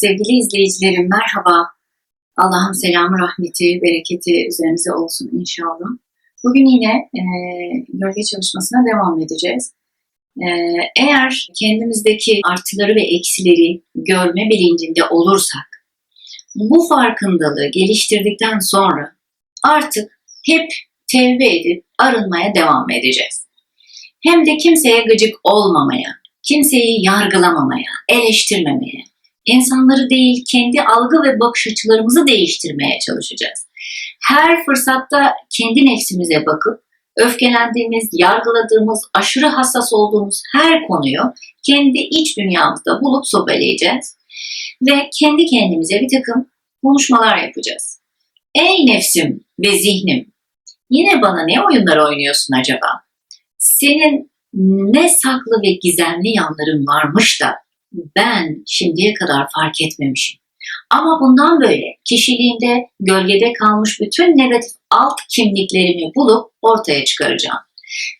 Sevgili izleyicilerim merhaba. Allah'ın selamı, rahmeti, bereketi üzerinize olsun inşallah. Bugün yine e, gölge çalışmasına devam edeceğiz. E, eğer kendimizdeki artıları ve eksileri görme bilincinde olursak, bu farkındalığı geliştirdikten sonra artık hep tevbe edip arınmaya devam edeceğiz. Hem de kimseye gıcık olmamaya, kimseyi yargılamamaya, eleştirmemeye, insanları değil kendi algı ve bakış açılarımızı değiştirmeye çalışacağız. Her fırsatta kendi nefsimize bakıp öfkelendiğimiz, yargıladığımız, aşırı hassas olduğumuz her konuyu kendi iç dünyamızda bulup sobeleyeceğiz. Ve kendi kendimize bir takım konuşmalar yapacağız. Ey nefsim ve zihnim, yine bana ne oyunlar oynuyorsun acaba? Senin ne saklı ve gizemli yanların varmış da ben şimdiye kadar fark etmemişim. Ama bundan böyle kişiliğinde gölgede kalmış bütün negatif alt kimliklerimi bulup ortaya çıkaracağım.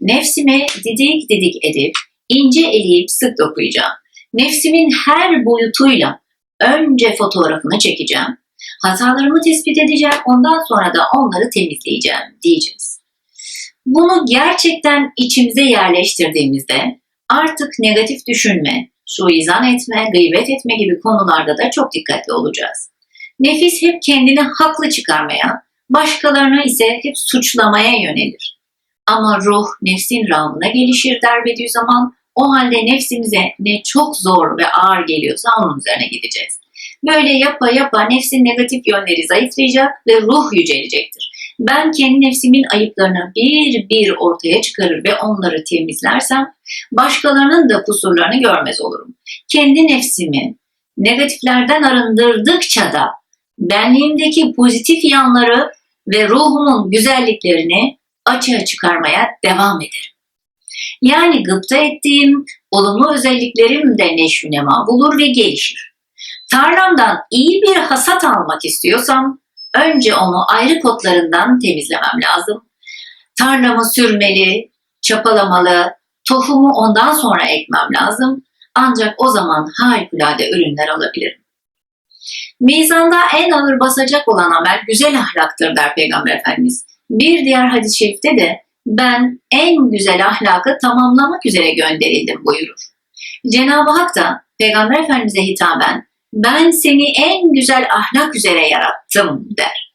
Nefsime didik didik edip ince eleyip sık dokuyacağım. Nefsimin her boyutuyla önce fotoğrafını çekeceğim. Hatalarımı tespit edeceğim. Ondan sonra da onları temizleyeceğim diyeceğiz. Bunu gerçekten içimize yerleştirdiğimizde artık negatif düşünme, suizan etme, gıybet etme gibi konularda da çok dikkatli olacağız. Nefis hep kendini haklı çıkarmaya, başkalarını ise hep suçlamaya yönelir. Ama ruh nefsin ramına gelişir der zaman o halde nefsimize ne çok zor ve ağır geliyorsa onun üzerine gideceğiz. Böyle yapa yapa nefsin negatif yönleri zayıflayacak ve ruh yücelecektir. Ben kendi nefsimin ayıplarını bir bir ortaya çıkarır ve onları temizlersem başkalarının da kusurlarını görmez olurum. Kendi nefsimi negatiflerden arındırdıkça da benliğimdeki pozitif yanları ve ruhumun güzelliklerini açığa çıkarmaya devam ederim. Yani gıpta ettiğim olumlu özelliklerim de neşvinema bulur ve gelişir. Tarlamdan iyi bir hasat almak istiyorsam önce onu ayrı kotlarından temizlemem lazım. Tarlamı sürmeli, çapalamalı, tohumu ondan sonra ekmem lazım. Ancak o zaman harikulade ürünler alabilirim. Mizanda en ağır basacak olan amel güzel ahlaktır der Peygamber Efendimiz. Bir diğer hadis-i şerifte de ben en güzel ahlakı tamamlamak üzere gönderildim buyurur. Cenab-ı Hak da Peygamber Efendimiz'e hitaben ben seni en güzel ahlak üzere yarattım der.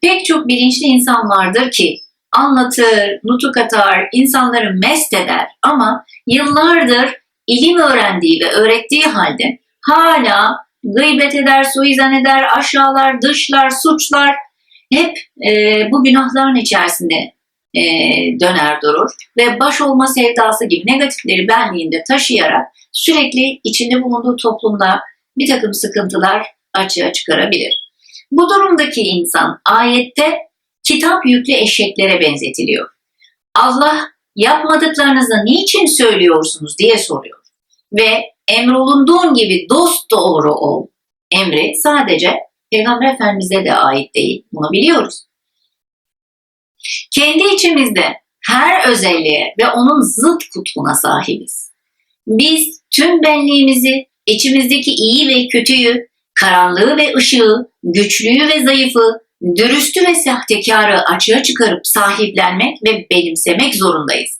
Pek çok bilinçli insan vardır ki anlatır, nutuk atar, insanları mest eder ama yıllardır ilim öğrendiği ve öğrettiği halde hala gıybet eder, suizan eder, aşağılar, dışlar, suçlar hep e, bu günahların içerisinde e, döner durur ve baş olma sevdası gibi negatifleri benliğinde taşıyarak sürekli içinde bulunduğu toplumda bir takım sıkıntılar açığa çıkarabilir. Bu durumdaki insan ayette kitap yüklü eşeklere benzetiliyor. Allah yapmadıklarınızı niçin söylüyorsunuz diye soruyor. Ve emrolunduğun gibi dost doğru ol. Emri sadece Peygamber Efendimiz'e de ait değil. Bunu biliyoruz. Kendi içimizde her özelliğe ve onun zıt kutbuna sahibiz. Biz tüm benliğimizi içimizdeki iyi ve kötüyü, karanlığı ve ışığı, güçlüyü ve zayıfı, dürüstü ve sahtekarı açığa çıkarıp sahiplenmek ve benimsemek zorundayız.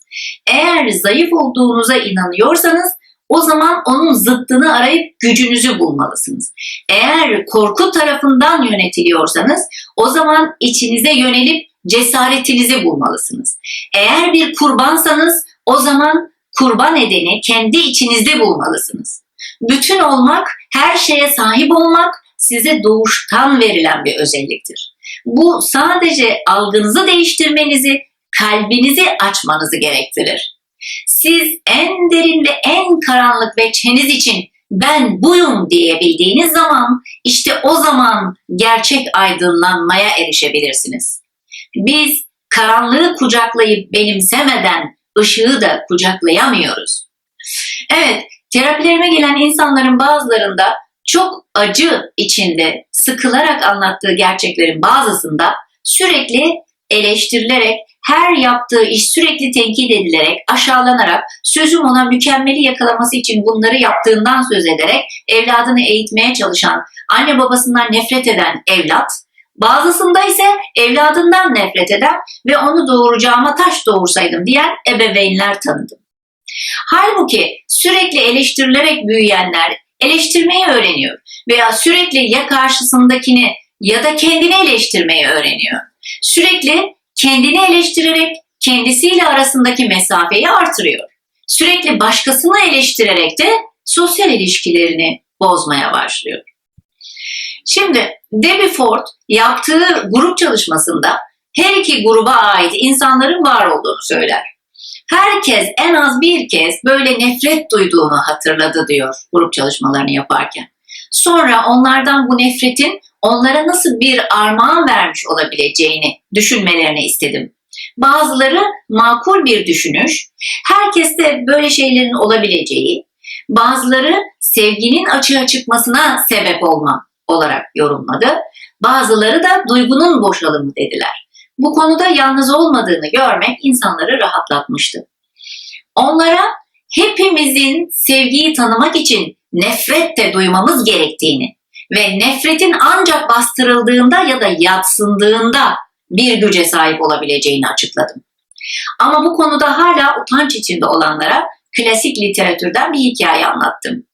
Eğer zayıf olduğunuza inanıyorsanız o zaman onun zıttını arayıp gücünüzü bulmalısınız. Eğer korku tarafından yönetiliyorsanız o zaman içinize yönelip cesaretinizi bulmalısınız. Eğer bir kurbansanız o zaman kurban edeni kendi içinizde bulmalısınız. Bütün olmak, her şeye sahip olmak size doğuştan verilen bir özelliktir. Bu sadece algınızı değiştirmenizi, kalbinizi açmanızı gerektirir. Siz en derin ve en karanlık veçheniz için ben buyum diyebildiğiniz zaman işte o zaman gerçek aydınlanmaya erişebilirsiniz. Biz karanlığı kucaklayıp benimsemeden ışığı da kucaklayamıyoruz. Evet, Terapilerime gelen insanların bazılarında çok acı içinde sıkılarak anlattığı gerçeklerin bazısında sürekli eleştirilerek, her yaptığı iş sürekli tenkit edilerek, aşağılanarak, sözüm ona mükemmeli yakalaması için bunları yaptığından söz ederek evladını eğitmeye çalışan, anne babasından nefret eden evlat, bazısında ise evladından nefret eden ve onu doğuracağıma taş doğursaydım diyen ebeveynler tanıdım. Halbuki sürekli eleştirilerek büyüyenler eleştirmeyi öğreniyor veya sürekli ya karşısındakini ya da kendini eleştirmeyi öğreniyor. Sürekli kendini eleştirerek kendisiyle arasındaki mesafeyi artırıyor. Sürekli başkasını eleştirerek de sosyal ilişkilerini bozmaya başlıyor. Şimdi Debbie Ford yaptığı grup çalışmasında her iki gruba ait insanların var olduğunu söyler. Herkes en az bir kez böyle nefret duyduğunu hatırladı diyor grup çalışmalarını yaparken. Sonra onlardan bu nefretin onlara nasıl bir armağan vermiş olabileceğini düşünmelerini istedim. Bazıları makul bir düşünüş, herkeste böyle şeylerin olabileceği, bazıları sevginin açığa çıkmasına sebep olma olarak yorumladı. Bazıları da duygunun boşalımı dediler. Bu konuda yalnız olmadığını görmek insanları rahatlatmıştı. Onlara hepimizin sevgiyi tanımak için nefret de duymamız gerektiğini ve nefretin ancak bastırıldığında ya da yatsındığında bir güce sahip olabileceğini açıkladım. Ama bu konuda hala utanç içinde olanlara klasik literatürden bir hikaye anlattım.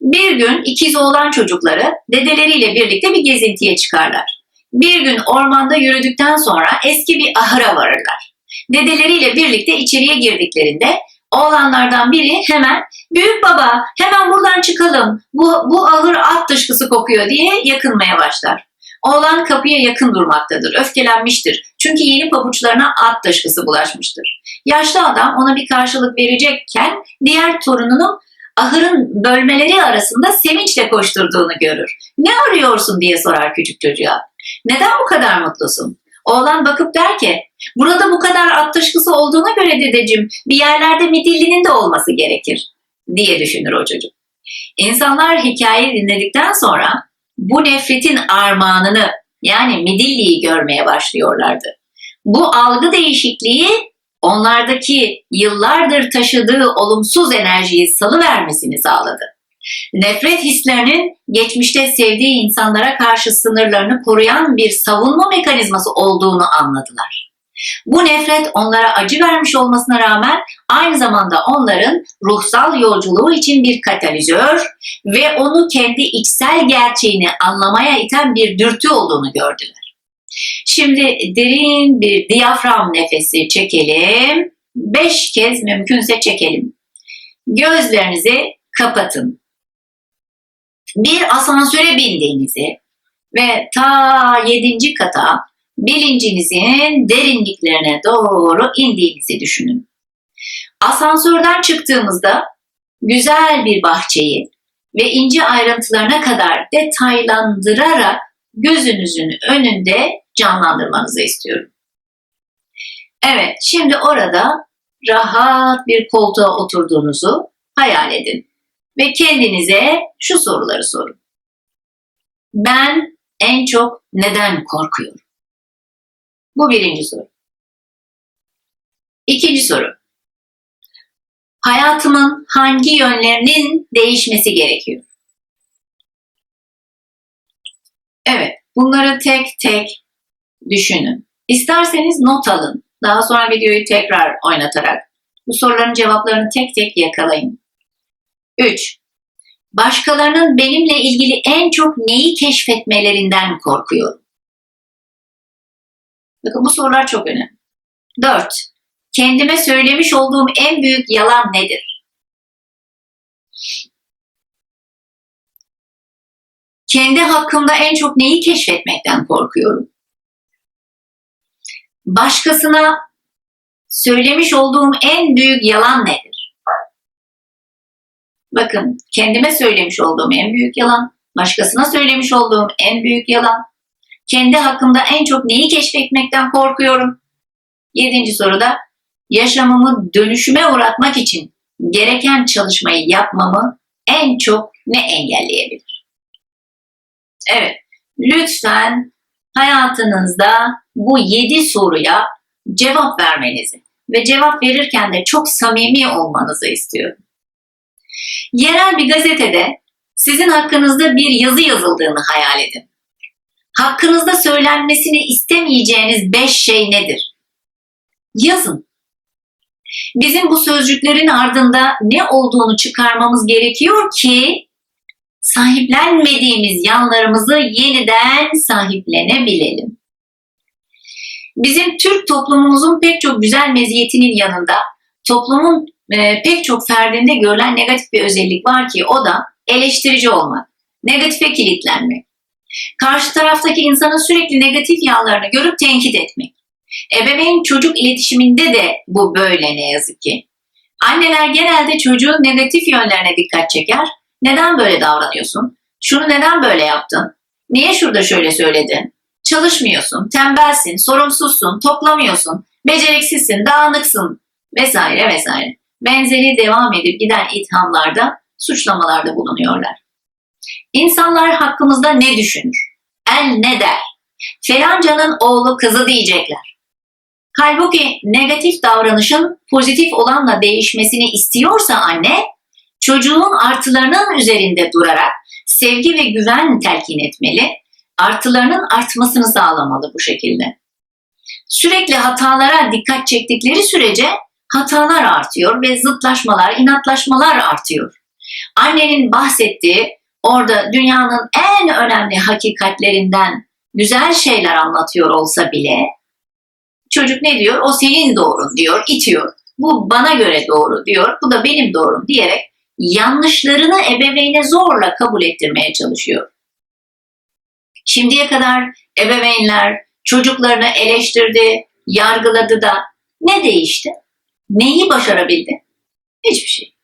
Bir gün ikiz oğlan çocukları dedeleriyle birlikte bir gezintiye çıkarlar. Bir gün ormanda yürüdükten sonra eski bir ahıra varırlar. Dedeleriyle birlikte içeriye girdiklerinde oğlanlardan biri hemen büyük baba hemen buradan çıkalım bu, bu ahır at dışkısı kokuyor diye yakınmaya başlar. Oğlan kapıya yakın durmaktadır, öfkelenmiştir. Çünkü yeni pabuçlarına at dışkısı bulaşmıştır. Yaşlı adam ona bir karşılık verecekken diğer torununun ahırın bölmeleri arasında sevinçle koşturduğunu görür. Ne arıyorsun diye sorar küçük çocuğa. Neden bu kadar mutlusun? Oğlan bakıp der ki, burada bu kadar at dışkısı olduğuna göre dedeciğim bir yerlerde midillinin de olması gerekir diye düşünür o çocuk. İnsanlar hikayeyi dinledikten sonra bu nefretin armağanını yani midilliyi görmeye başlıyorlardı. Bu algı değişikliği onlardaki yıllardır taşıdığı olumsuz enerjiyi salıvermesini sağladı. Nefret hislerinin geçmişte sevdiği insanlara karşı sınırlarını koruyan bir savunma mekanizması olduğunu anladılar. Bu nefret onlara acı vermiş olmasına rağmen aynı zamanda onların ruhsal yolculuğu için bir katalizör ve onu kendi içsel gerçeğini anlamaya iten bir dürtü olduğunu gördüler. Şimdi derin bir diyafram nefesi çekelim. Beş kez mümkünse çekelim. Gözlerinizi kapatın. Bir asansöre bindiğinizi ve ta yedinci kata bilincinizin derinliklerine doğru indiğinizi düşünün. Asansörden çıktığımızda güzel bir bahçeyi ve ince ayrıntılarına kadar detaylandırarak gözünüzün önünde canlandırmanızı istiyorum. Evet, şimdi orada rahat bir koltuğa oturduğunuzu hayal edin ve kendinize şu soruları sorun. Ben en çok neden korkuyorum? Bu birinci soru. İkinci soru. Hayatımın hangi yönlerinin değişmesi gerekiyor? Evet, bunları tek tek düşünün. İsterseniz not alın. Daha sonra videoyu tekrar oynatarak bu soruların cevaplarını tek tek yakalayın. 3. Başkalarının benimle ilgili en çok neyi keşfetmelerinden korkuyorum? Bakın bu sorular çok önemli. 4. Kendime söylemiş olduğum en büyük yalan nedir? Kendi hakkımda en çok neyi keşfetmekten korkuyorum? Başkasına söylemiş olduğum en büyük yalan nedir? Bakın kendime söylemiş olduğum en büyük yalan, başkasına söylemiş olduğum en büyük yalan, kendi hakkımda en çok neyi keşfetmekten korkuyorum? Yedinci soruda yaşamımı dönüşüme uğratmak için gereken çalışmayı yapmamı en çok ne engelleyebilir? Evet, lütfen hayatınızda bu 7 soruya cevap vermenizi ve cevap verirken de çok samimi olmanızı istiyorum. Yerel bir gazetede sizin hakkınızda bir yazı yazıldığını hayal edin. Hakkınızda söylenmesini istemeyeceğiniz 5 şey nedir? Yazın. Bizim bu sözcüklerin ardında ne olduğunu çıkarmamız gerekiyor ki sahiplenmediğimiz yanlarımızı yeniden sahiplenebilelim. Bizim Türk toplumumuzun pek çok güzel meziyetinin yanında toplumun e, pek çok ferdinde görülen negatif bir özellik var ki o da eleştirici olmak, negatife kilitlenmek. Karşı taraftaki insanın sürekli negatif yanlarını görüp tenkit etmek. Ebeveyn çocuk iletişiminde de bu böyle ne yazık ki. Anneler genelde çocuğun negatif yönlerine dikkat çeker. Neden böyle davranıyorsun? Şunu neden böyle yaptın? Niye şurada şöyle söyledin? Çalışmıyorsun, tembelsin, sorumsuzsun, toplamıyorsun, beceriksizsin, dağınıksın vesaire vesaire. Benzeri devam edip giden ithamlarda, suçlamalarda bulunuyorlar. İnsanlar hakkımızda ne düşünür? El ne der? Felancanın oğlu kızı diyecekler. Halbuki negatif davranışın pozitif olanla değişmesini istiyorsa anne, çocuğun artılarının üzerinde durarak sevgi ve güven telkin etmeli, artılarının artmasını sağlamalı bu şekilde. Sürekli hatalara dikkat çektikleri sürece hatalar artıyor ve zıtlaşmalar, inatlaşmalar artıyor. Annenin bahsettiği orada dünyanın en önemli hakikatlerinden güzel şeyler anlatıyor olsa bile çocuk ne diyor? O senin doğrun diyor, itiyor. Bu bana göre doğru diyor, bu da benim doğrum diyerek yanlışlarını ebeveyne zorla kabul ettirmeye çalışıyor. Şimdiye kadar ebeveynler çocuklarını eleştirdi, yargıladı da ne değişti? Neyi başarabildi? Hiçbir şey.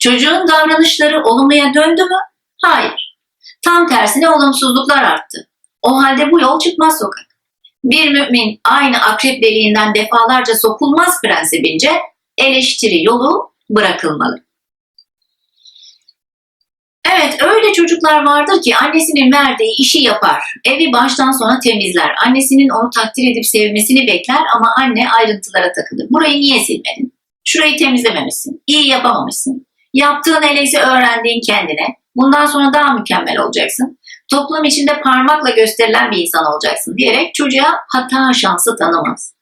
Çocuğun davranışları olumluya döndü mü? Hayır. Tam tersine olumsuzluklar arttı. O halde bu yol çıkmaz sokak. Bir mümin aynı akrep deliğinden defalarca sokulmaz prensibince eleştiri yolu bırakılmalı. Evet öyle çocuklar vardır ki annesinin verdiği işi yapar. Evi baştan sona temizler. Annesinin onu takdir edip sevmesini bekler ama anne ayrıntılara takılır. Burayı niye silmedin? Şurayı temizlememişsin. İyi yapamamışsın. Yaptığın eleyse öğrendiğin kendine. Bundan sonra daha mükemmel olacaksın. Toplum içinde parmakla gösterilen bir insan olacaksın diyerek çocuğa hata şansı tanımaz.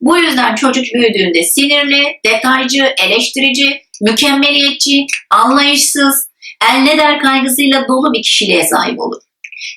Bu yüzden çocuk büyüdüğünde sinirli, detaycı, eleştirici, mükemmeliyetçi, anlayışsız, el ne der kaygısıyla dolu bir kişiliğe sahip olur.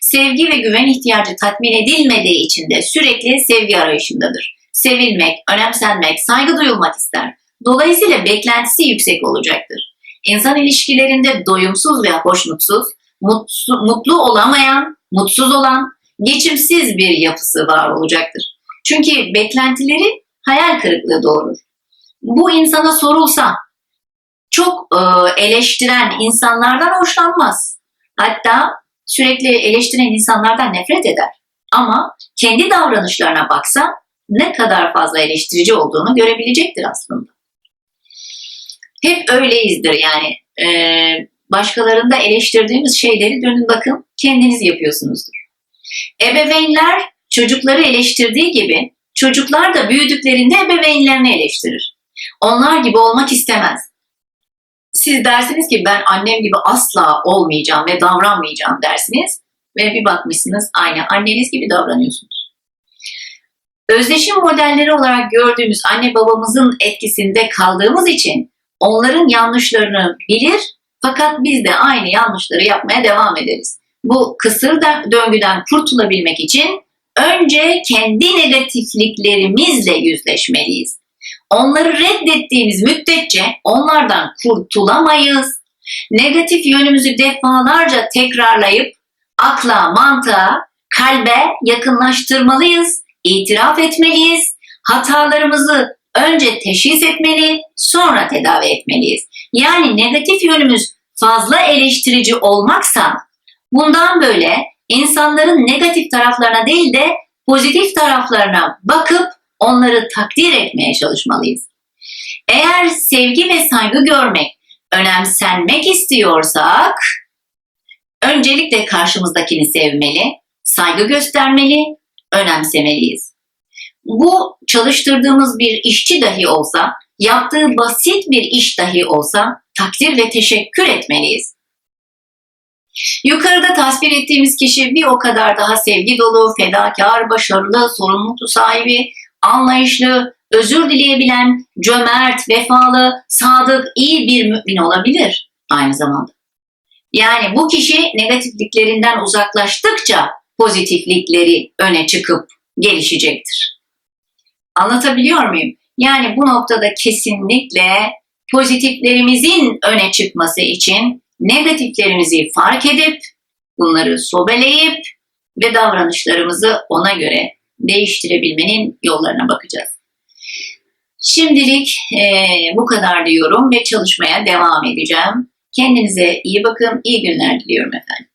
Sevgi ve güven ihtiyacı tatmin edilmediği için de sürekli sevgi arayışındadır. Sevilmek, önemsenmek, saygı duyulmak ister. Dolayısıyla beklentisi yüksek olacaktır. İnsan ilişkilerinde doyumsuz ve hoşnutsuz, mutlu, mutlu olamayan, mutsuz olan, geçimsiz bir yapısı var olacaktır. Çünkü beklentileri hayal kırıklığı doğurur. Bu insana sorulsa çok e, eleştiren insanlardan hoşlanmaz. Hatta sürekli eleştiren insanlardan nefret eder. Ama kendi davranışlarına baksa ne kadar fazla eleştirici olduğunu görebilecektir aslında. Hep öyleyizdir yani. E, başkalarında eleştirdiğimiz şeyleri dönün bakın kendiniz yapıyorsunuzdur. Ebeveynler çocukları eleştirdiği gibi çocuklar da büyüdüklerinde ebeveynlerini eleştirir. Onlar gibi olmak istemez. Siz dersiniz ki ben annem gibi asla olmayacağım ve davranmayacağım dersiniz ve bir bakmışsınız aynı anneniz gibi davranıyorsunuz. Özdeşim modelleri olarak gördüğümüz anne babamızın etkisinde kaldığımız için onların yanlışlarını bilir fakat biz de aynı yanlışları yapmaya devam ederiz. Bu kısır döngüden kurtulabilmek için önce kendi negatifliklerimizle yüzleşmeliyiz. Onları reddettiğimiz müddetçe onlardan kurtulamayız. Negatif yönümüzü defalarca tekrarlayıp akla, mantığa, kalbe yakınlaştırmalıyız, itiraf etmeliyiz, hatalarımızı önce teşhis etmeli, sonra tedavi etmeliyiz. Yani negatif yönümüz fazla eleştirici olmaksa bundan böyle insanların negatif taraflarına değil de pozitif taraflarına bakıp onları takdir etmeye çalışmalıyız. Eğer sevgi ve saygı görmek, önemsenmek istiyorsak öncelikle karşımızdakini sevmeli, saygı göstermeli, önemsemeliyiz. Bu çalıştırdığımız bir işçi dahi olsa, yaptığı basit bir iş dahi olsa takdir ve teşekkür etmeliyiz. Yukarıda tasvir ettiğimiz kişi bir o kadar daha sevgi dolu, fedakar, başarılı, sorumluluk sahibi, anlayışlı, özür dileyebilen, cömert, vefalı, sadık, iyi bir mümin olabilir aynı zamanda. Yani bu kişi negatifliklerinden uzaklaştıkça pozitiflikleri öne çıkıp gelişecektir. Anlatabiliyor muyum? Yani bu noktada kesinlikle pozitiflerimizin öne çıkması için negatiflerimizi fark edip bunları sobeleyip ve davranışlarımızı ona göre değiştirebilmenin yollarına bakacağız. Şimdilik eee, bu kadar diyorum ve çalışmaya devam edeceğim. Kendinize iyi bakın, iyi günler diliyorum efendim.